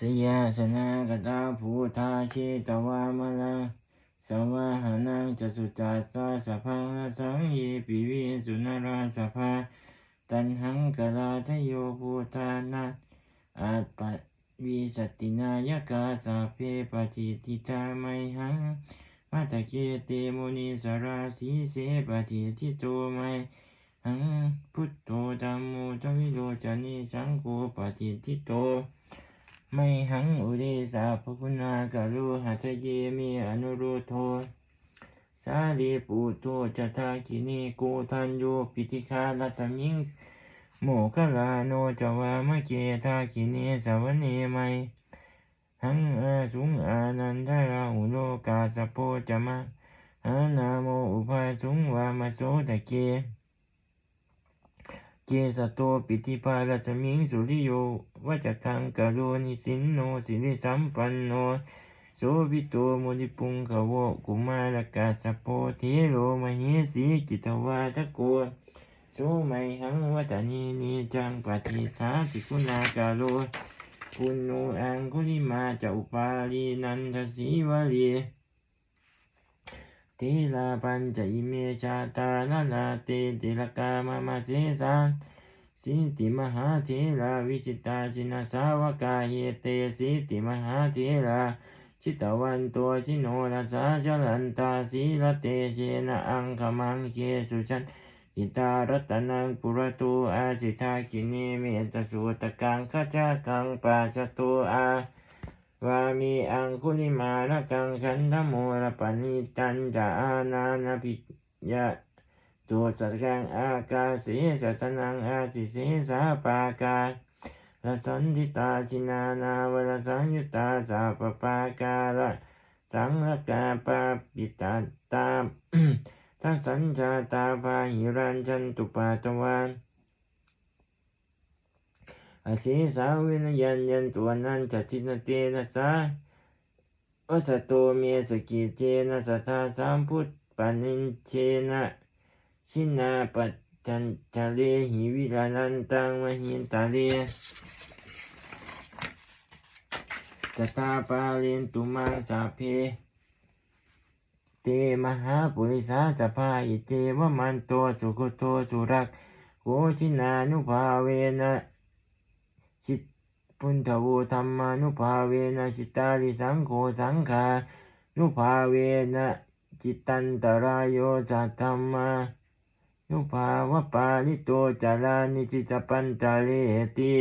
สยาสนากตาภูทาชิตวามะลังสวะหานังจะสุจัสสะสะพังสังเยปิวิสุนราสภาตันหังกลาทโยภูทานัอาปัตวิสตินายกาสาเพปจิติตาไมหังมาตะเกเตโมนิสราสีเสปจิติโตไมหังพุทโธธัมโมทวิโรจานิสังโฆปจิติโต ไม่หังอุเดสาภคุณากรุหัตเยมิอนุรุโทสาลีปุโตจะทาคินีโกทันโยปิติคาลัตมิงโมกลาโนจวามะเกทาคินีสาวเนมัยหังอาสุงอานันทราอุโลกาสโปจะมะหานาโมอุปาสุงวามโสตะเก เกสโตปิติภาลสมิงสุริโยวัจกังกะโรนิสินโนสิริสัมปันโนโสวิโตมุนิปุงขโวกุมารกาสโปเทโรมเหสีกิตวาทโกโสไมหังวัตนีนีจังปฏิทาสิกุณากาโลปุณโนอังคุลิมาจะอุปาลีนันทสีวลี ทลาปัญจอิเมชาตานาลาเตเตลกามามาเสสานสิติมหาเถราวิชิตาจินาสาวกาเยเตสิติมหาเถราชิตวันตัวจิโนรัสาจลันตาสีลเตเชนะอังคมังเคสุชันอิตารัตนังปุระตูอาสิทาคินีเมตสุตกังขจากังปาจตุอา มีอังคุลิมาระกังขันธโมระปณิตันจาอานานาภิยะตัวสัตกังอากาสีสัตนังอาติสีสาปากาละสันทิตาจินานาวรสังยุตาสาปปากาละสังลกาปาปิตาตาทัสัญชาตาพาหิรันจันตุปาตวัน อาศีสาวินยันยันตัวนั้นจัตินเตนะสาวัสโตเมสกิเจนะสัทธาสามพุทธปานินเชนะชินาปัจจันทะเลหิวิลาลันตังมหินตาเลสตาปาเลนตุมังสาเพเตมหาปุริสาสภาอิเจวมันโตสุขโตสุรักโกชินานุภาเวนะ พุนทโวธรรมานุภาเวนะจิตาริสังโฆสังขานุภาเวนะจิตันตรายโยสัตธรรมานุภาวะปาลิโตจารานิจิตปันจาเลติ